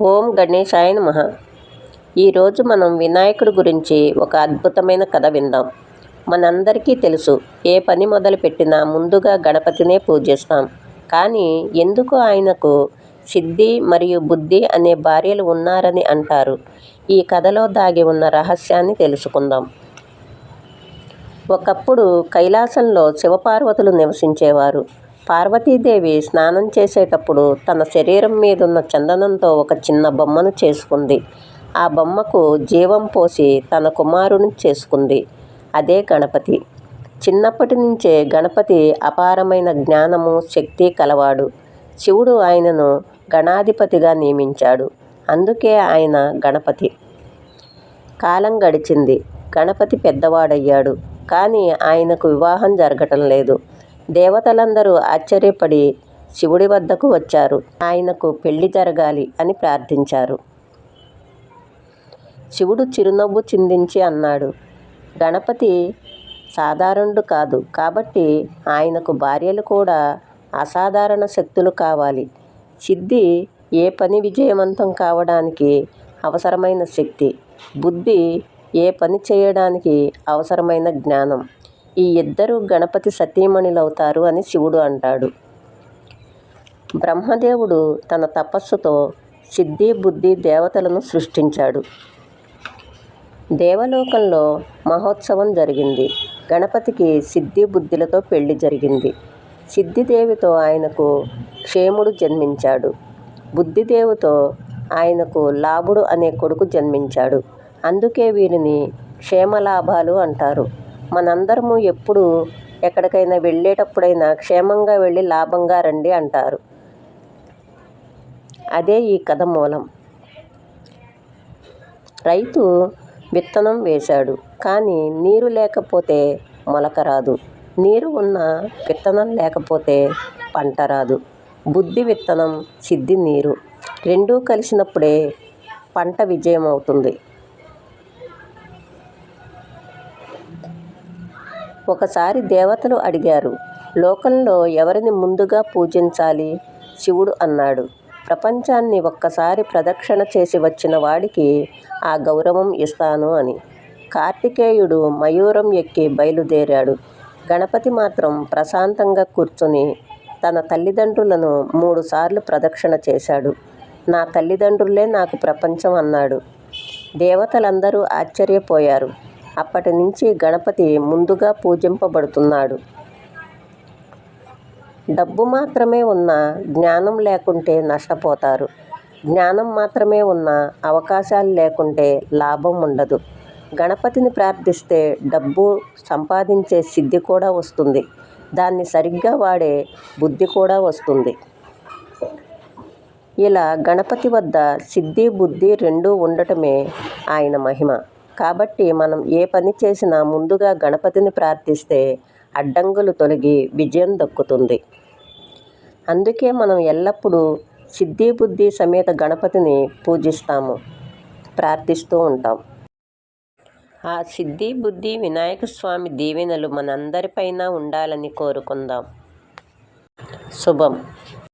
ఓం గణేశాయ నమ. ఈరోజు మనం వినాయకుడి గురించి ఒక అద్భుతమైన కథ విందాం. మనందరికీ తెలుసు ఏ పని మొదలుపెట్టినా ముందుగా గణపతినే పూజిస్తాం. కానీ ఎందుకు ఆయనకు సిద్ధి మరియు బుద్ధి అనే భార్యలు ఉన్నారని అంటారు? ఈ కథలో దాగి ఉన్న రహస్యాన్ని తెలుసుకుందాం. ఒకప్పుడు కైలాసంలో శివపార్వతులు నివసించేవారు. పార్వతీదేవి స్నానం చేసేటప్పుడు తన శరీరం మీదున్న చందనంతో ఒక చిన్న బొమ్మను చేసుకుంది. ఆ బొమ్మకు జీవం పోసి తన కుమారుని చేసుకుంది. అదే గణపతి. చిన్నప్పటి నుంచే గణపతి అపారమైన జ్ఞానము శక్తి కలవాడు. శివుడు ఆయనను గణాధిపతిగా నియమించాడు. అందుకే ఆయన గణపతి. కాలం గడిచింది. గణపతి పెద్దవాడయ్యాడు. కానీ ఆయనకు వివాహం జరగటం లేదు. దేవతలందరూ ఆశ్చర్యపడి శివుడి వద్దకు వచ్చారు. ఆయనకు పెళ్ళి జరగాలి అని ప్రార్థించారు. శివుడు చిరునవ్వు చిందించి అన్నాడు గణపతి సాధారణుడు కాదు. కాబట్టి ఆయనకు భార్యలు కూడా అసాధారణ శక్తులు కావాలి. సిద్ధి ఏ పని విజయవంతం కావడానికి అవసరమైన శక్తి. బుద్ధి ఏ పని చేయడానికి అవసరమైన జ్ఞానం. ఈ ఇద్దరు గణపతి సతీమణులవుతారు అని శివుడు అంటాడు. బ్రహ్మదేవుడు తన తపస్సుతో సిద్ధి బుద్ధి దేవతలను సృష్టించాడు. దేవలోకంలో మహోత్సవం జరిగింది. గణపతికి సిద్ధి బుద్ధులతో పెళ్ళి జరిగింది. సిద్ధిదేవితో ఆయనకు క్షేముడు జన్మించాడు. బుద్ధిదేవితో ఆయనకు లాభుడు అనే కొడుకు జన్మించాడు. అందుకే వీరిని క్షేమలాభాలు అంటారు. మనందరము ఎప్పుడు ఎక్కడికైనా వెళ్ళేటప్పుడైనా క్షేమంగా వెళ్ళి లాభంగా రండి అంటారు. అదే ఈ కథ మూలం. రైతు విత్తనం వేశాడు కానీ నీరు లేకపోతే మొలక రాదు. నీరు ఉన్న విత్తనం లేకపోతే పంట రాదు. బుద్ధి విత్తనం సిద్ధి నీరు. రెండూ కలిసినప్పుడే పంట విజయం అవుతుంది ఒకసారి దేవతలు అడిగారు లోకంలో ఎవరిని ముందుగా పూజించాలి? శివుడు అన్నాడు ప్రపంచాన్ని ఒక్కసారి ప్రదక్షిణ చేసి వచ్చిన వాడికి ఆ గౌరవం ఇస్తాను అని. కార్తికేయుడు మయూరం ఎక్కి బయలుదేరాడు. గణపతి మాత్రం ప్రశాంతంగా కూర్చొని తన తల్లిదండ్రులను మూడుసార్లు ప్రదక్షిణ చేశాడు. నా తల్లిదండ్రులే నాకు ప్రపంచం అన్నాడు. దేవతలందరూ ఆశ్చర్యపోయారు. అప్పటి నుంచి గణపతి ముందుగా పూజింపబడుతున్నాడు. డబ్బు మాత్రమే ఉన్న జ్ఞానం లేకుంటే నష్టపోతారు. జ్ఞానం మాత్రమే ఉన్న అవకాశాలు లేకుంటే లాభం ఉండదు. గణపతిని ప్రార్థిస్తే డబ్బు సంపాదించే సిద్ధి కూడా వస్తుంది. దాన్ని సరిగ్గా వాడే బుద్ధి కూడా వస్తుంది. ఇలా గణపతి వద్ద సిద్ధి బుద్ధి రెండూ ఉండటమే ఆయన మహిమ. కాబట్టి మనం ఏ పని చేసినా ముందుగా గణపతిని ప్రార్థిస్తే అడ్డంకులు తొలగి విజయం దక్కుతుంది. అందుకే మనం ఎల్లప్పుడూ సిద్ధి బుద్ధి సమేత గణపతిని పూజిస్తాము ప్రార్థిస్తూ ఉంటాం. ఆ సిద్ధి బుద్ధి వినాయక స్వామి దీవెనలు మనందరిపైన ఉండాలని కోరుకుందాం. శుభం.